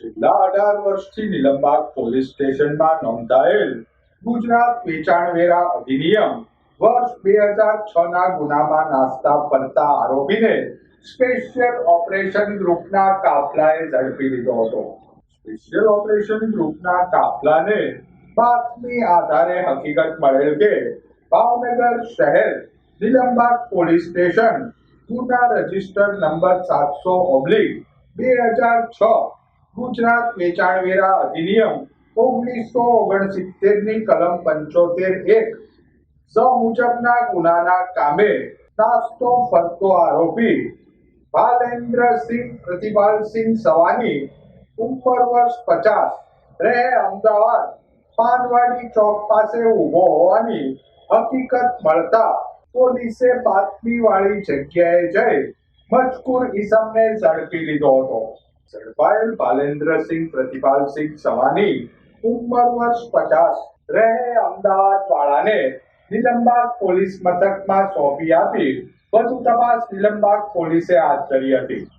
છેલ્લા અઢાર વર્ષથી નિલંબાગ પોલીસ સ્ટેશનમાં નોંધાયેલ ગુજરાત વેચાણવેરા અધિનિયમ વર્ષ બે હજાર છ ના ગુનામાં નાસ્તા ફરતા આરોપીને સ્પેશિયલ ઓપરેશન ગ્રુપના કાફલાએ ઝડપી લીધો હતો. સ્પેશિયલ ઓપરેશન ગ્રુપના કાફલાને બાતમી આધારે હકીકત મળેલ કે ભાવનગર શહેર નિલંબાગ પોલીસ સ્ટેશન ગુના રજિસ્ટર નંબર સાતસો ઓબ્લિક બે હજાર છ ગુજરાત વેચાણવેરા અધિનિયમ ઓગણીસો ઓગણસિત્તેરની કલમ પંચોતેર એક સ મુજબના ગુનાના કામે નાસ્તો, ફરતો આરોપી ભાલેન્દ્રસિંહ પ્રતિભાલસિંહ સવાની ઉંમર વર્ષ પચાસ, રહે અમદાવાદ, પાનવાડી ચોક પાસે ઊભો હોવાની હકીકત મળતા પોલીસે બાતમી વાળી જગ્યાએ જઈ મજકૂર ઈસમને ઝડપી લીધો હતો. ઝડપાયેલ ભાલેન્દ્રસિંહ પ્રતિપાલસિંહ સવાની ઉંમર વર્ષ પચાસ. રહે અમદાવાદ વાળાને નિલંબાગ પોલીસ મથકમાં સોંપી આપી. વધુ તપાસ નિલંબાગ પોલીસે હાથ ધરી હતી.